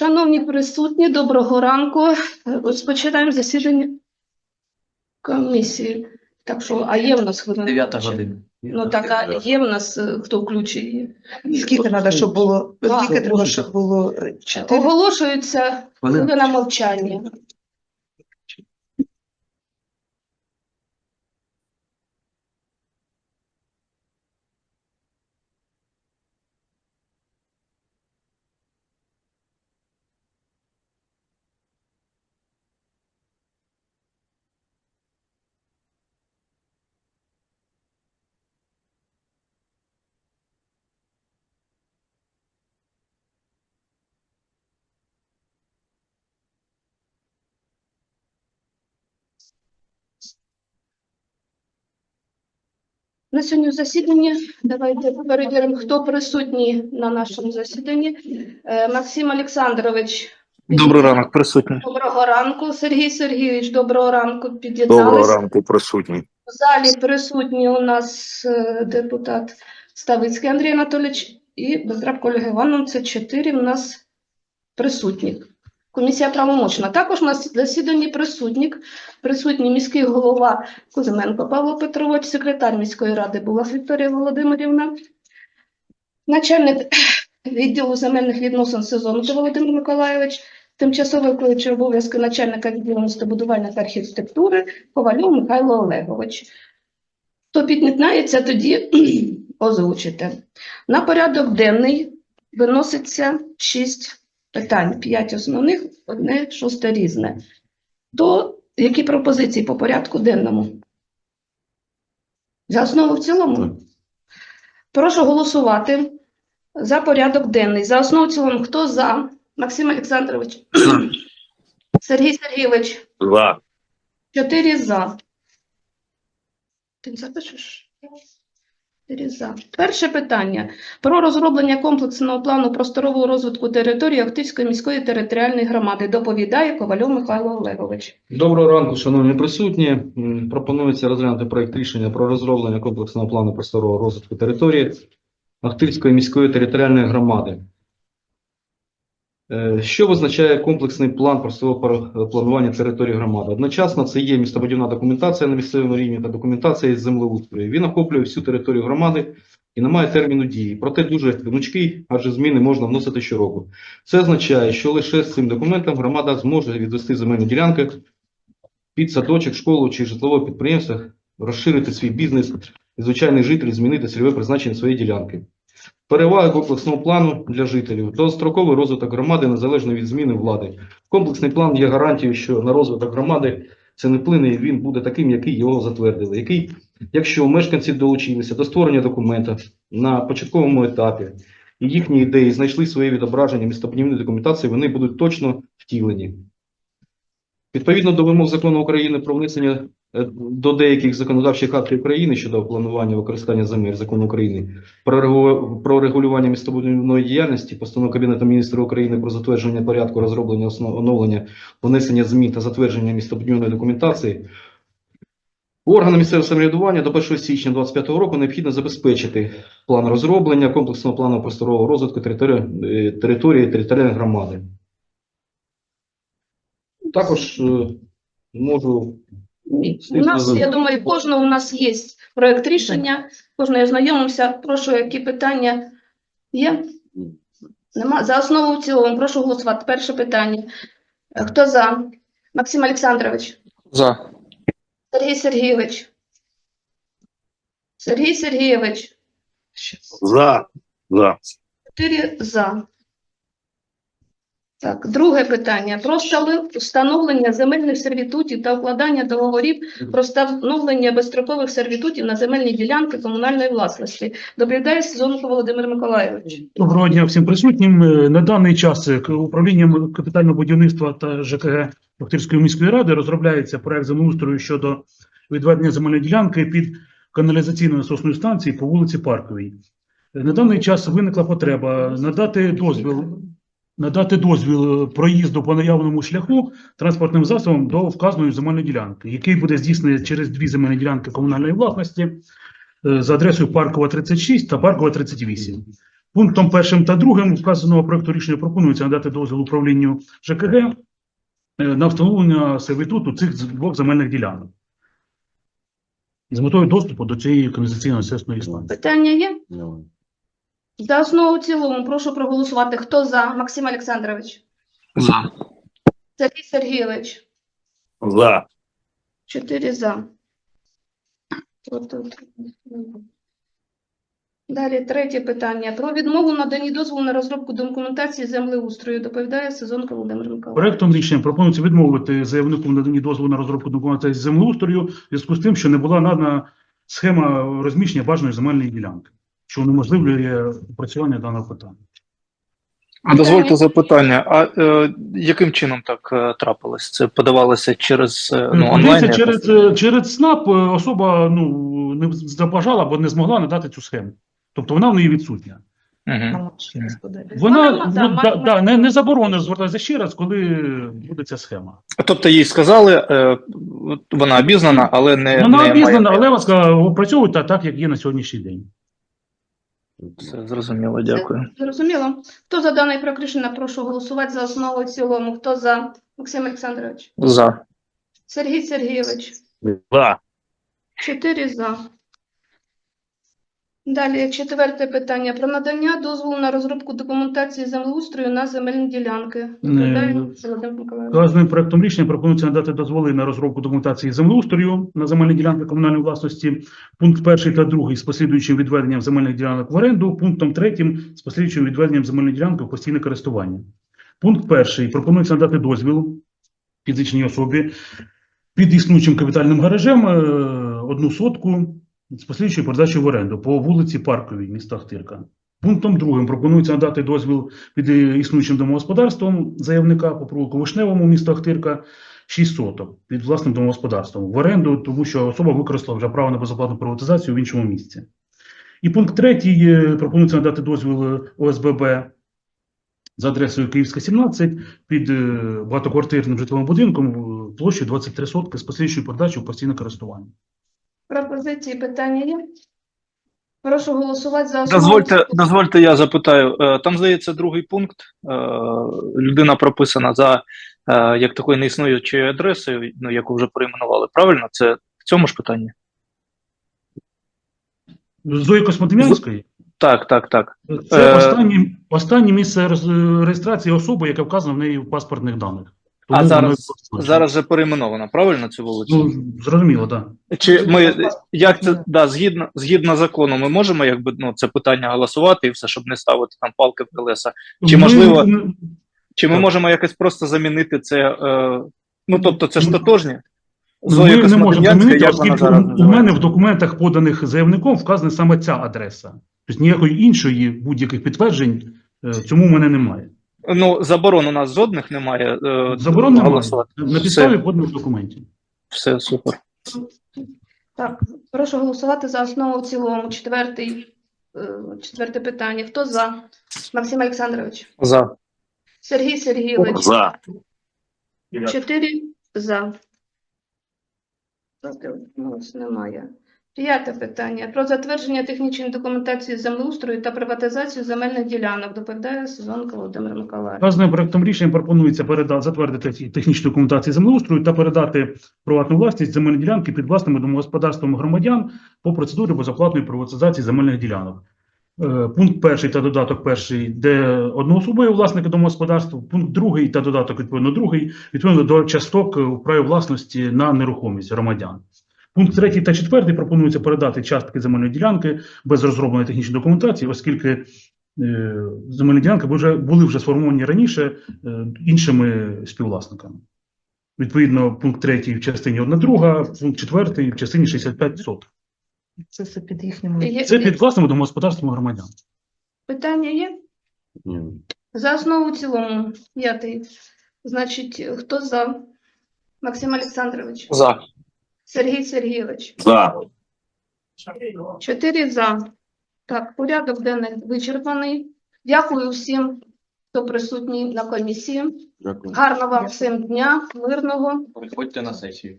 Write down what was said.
Шановні присутні, доброго ранку. Розпочинаємо засідання комісії. Так що, а є в нас хвилина? 9 година. Ну так, а є в нас е, хто включить її? Скільки треба, щоб було? Скільки треба, щоб було чотири? Оголошується хвилина мовчання. На сьогодні засіданні давайте перевіримо, хто присутній на нашому засіданні. Е, Максим Олександрович. Добрий ранок, присутні. Доброго ранку, Сергій Сергійович. Доброго ранку. Доброго ранку, присутні. В залі присутній у нас е, депутат Ставицький Андрій Анатолійович і Бездрабко Ольга Івановна. Це чотири у нас присутніх. Комісія правомочна. Також в засіданні присутніх, присутній міський голова Кузьменко Павло Петрович, секретар міської ради була Вікторія Володимирівна, начальник відділу земельних відносин Сезонко Володимир Миколайович, тимчасовий виконуючий обов'язки начальника відділу містобудування та архітектури Ковальов Михайло Олегович. Хто піднітнається, тоді озвучите. На порядок денний виноситься шість питань, п'ять основних, одне шосте різне. То які пропозиції по порядку денному? За основу в цілому? Прошу голосувати за порядок денний. За основу в цілому, хто за? Максим Олександрович. Сергій Сергійович. За. Чотири за. Ти не запишеш? За. Перше питання. Про розроблення комплексного плану просторового розвитку території Охтирської міської територіальної громади. Доповідає Ковальов Михайло Олегович. Доброго ранку, шановні присутні. Пропонується розглянути проект рішення про розроблення комплексного плану просторового розвитку території Ахтивської міської територіальної громади. Е, Що визначає комплексний план просторового пар- планування території громади? Одночасно це є містобудівна документація на місцевому рівні та документація із землеустрою. Він охоплює всю територію громади і не має терміну дії. Проте дуже гнучкий, адже зміни можна вносити щороку. Це означає, що лише з цим документом громада зможе відвести земельні ділянки під садочок, школу чи житлове підприємство, розширити свій бізнес і звичайний житель змінити цільове призначення своєї ділянки. Переваги комплексного плану для жителів. Довгостроковий розвиток громади незалежно від зміни влади. Комплексний план є гарантією, що на розвиток громади це не вплине, і він буде таким, який його затвердили. Який, якщо мешканці долучилися до створення документа на початковому етапі, і їхні ідеї знайшли своє відображення в документації, вони будуть точно втілені. Відповідно до вимог закону України про внесення до деяких законодавчих актів України щодо планування використання земель закону України про, регулювання містобудівної діяльності, постанова Кабінету міністрів України про затвердження порядку розроблення основ оновлення, внесення змін та затвердження містобудівної документації. Органам місцевого самоврядування до 1 січня 2025 року необхідно забезпечити план розроблення комплексного плану просторового розвитку території, е, території територіальної громади. Також е, можу У нас, я думаю, кожного у нас є проект рішення, кожен ознайомився. Прошу, які питання є? Нема? За основу в цілому, прошу голосувати. Перше питання. Е, Хто за? Максим Олександрович. За. Сергій Сергійович. Сергій Сергійович. За. За. Чотири за. Так, друге питання. Про встановлення земельних сервітутів та укладання договорів про встановлення безстрокових сервітутів на земельні ділянки комунальної власності. Доповідає Сезонко Володимир Миколайович. Доброго дня всім присутнім. Е, На даний час е, управлінням капітального будівництва та ЖКГ Охтирської міської ради розробляється проект землеустрою щодо відведення земельної ділянки під каналізаційною насосною станцією по вулиці Парковій. Е, На даний час виникла потреба надати дозвіл. Надати дозвіл е, проїзду по наявному шляху транспортним засобом до вказаної земельної ділянки, який буде здійснений через дві земельні ділянки комунальної власності е, за адресою Паркова 36 та Паркова 38. Пунктом першим та другим вказаного проекту рішення пропонується надати дозвіл управлінню ЖКГ е, на встановлення сервітуту цих двох земельних ділянок з метою доступу до цієї каналізаційної сесної станції. Питання є? За основу в цілому прошу проголосувати. Хто за? Максим Олександрович. За. Сергій Сергійович. За. Чотири за. Далі третє питання. Про відмову надані дозволу на розробку документації землеустрою. Доповідає Сезонка Володимир Миколаївич. Проектом рішення пропонується відмовити заявнику в наданні дозволу на розробку документації землеустрою в зв'язку з тим, що не була надана схема розміщення бажаної земельної ділянки, що унеможливлює опрацювання даного питання. А дозвольте запитання, а е, яким чином так е, трапилось? Це подавалося через е, ну, онлайн? Через, е, через СНАП е, особа ну, не забажала або не змогла надати цю схему. Тобто вона в неї відсутня. Подає. Вона Вона, ну, да, да, не, не заборонено звертатися ще раз, коли буде ця схема. Тобто їй сказали, е, вона обізнана, але не Вона не обізнана, має але ласка, опрацьовують та- так, як є на сьогоднішній день. Все зрозуміло, дякую. Зрозуміло. Хто за даний проект рішення, прошу голосувати за основу і в цілому. Хто за? Максим Олександрович. За. Сергій Сергійович. За. Чотири за. Далі четверте питання. Про надання дозволу на розробку документації землеустрою на земельні ділянки. Володимир Миколаївич. Вказаним проектом рішення пропонується надати дозволи на розробку документації землеустрою на земельні ділянки комунальної власності. Пункт перший та другий з послідуючим відведенням земельних ділянок в оренду. Пунктом третім з послідуючим відведенням земельної ділянки в постійне користування. Пункт перший пропонується надати дозвіл фізичній особі під існуючим капітальним гаражем е, одну сотку з послідуючою передачею в оренду по вулиці Парковій міста Ахтирка. Пунктом другим пропонується надати дозвіл під існуючим домогосподарством заявника по провулку Вишневому міста Ахтирка 6 соток під власним домогосподарством в оренду, тому що особа використала вже право на безоплатну приватизацію в іншому місці. І пункт третій е, пропонується надати дозвіл ОСББ за адресою Київська 17 під е, багатоквартирним житловим будинком е, площею 23 сотки з послідчою передачею в постійне користування. Пропозиції питання є? Прошу голосувати за основу. Дозвольте, дозвольте, я запитаю. Е, Там, здається, другий пункт. Е, Людина прописана за е, як такою неіснуючою адресою, ну, яку вже перейменували. Правильно? Це в цьому ж питанні? Зої Космодем'янської Так, так, так. це останнє, останнє місце реєстрації особи, яке вказано в неї в паспортних даних. А зараз, позначено. зараз же перейменована, правильно цю вулицю? Ну, зрозуміло, так. Да. Чи ми як це да, згідно згідно закону, ми можемо якби ну це питання голосувати і все, щоб не ставити там палки в колеса? Чи Ми- можливо- Чи ми Так. можемо якось просто замінити це? Е, ну тобто, це ж Ну, тотожні? Ми не можемо замінити, оскільки у- у мене в документах, поданих заявником, вказана саме ця адреса. Тобто ніякої іншої будь-яких підтверджень е, цьому в мене немає. Ну заборон у нас жодних немає. Е, Заборон немає. голосувати. На підставі Все, поданих документів. все супер. Так, прошу голосувати за основу в цілому. Четвертий, е, четверте питання. Хто за? Максим Олександрович. За. Сергій Сергійович. За. Чотири за. Проти немає. П'яте питання. Про затвердження технічної документації землеустрою та приватизацію земельних ділянок. Доповідає Сезонка Володимир Миколаївич. Вказаним проектом рішення пропонується передати, затвердити технічну документацію землеустрою та передати приватну власність земельні ділянки під власними домогосподарствами громадян по процедурі безоплатної приватизації земельних ділянок. Е, Пункт перший та додаток перший, де одноособові власники домогосподарства, пункт другий та додаток відповідно другий, відповідно до часток у праві власності на нерухомість громадян. Пункт третій та четвертий пропонується передати частки земельної ділянки без розробленої технічної документації, оскільки е, земельні ділянки вже були вже сформовані раніше е, іншими співвласниками. Відповідно, пункт третій в частині 1 друга, пункт четвертий в частині 65 соток. Це все під їхніми. Це під власними домогосподарствами громадян. Питання є? За основу в цілому. П'ятий. Значить, хто за? Максим Олександрович. За. Сергій Сергійович. За. Чотири за. Так, порядок денний вичерпаний. Дякую всім, хто присутній на комісії. Гарного вам всім дня, мирного. Приходьте на сесію.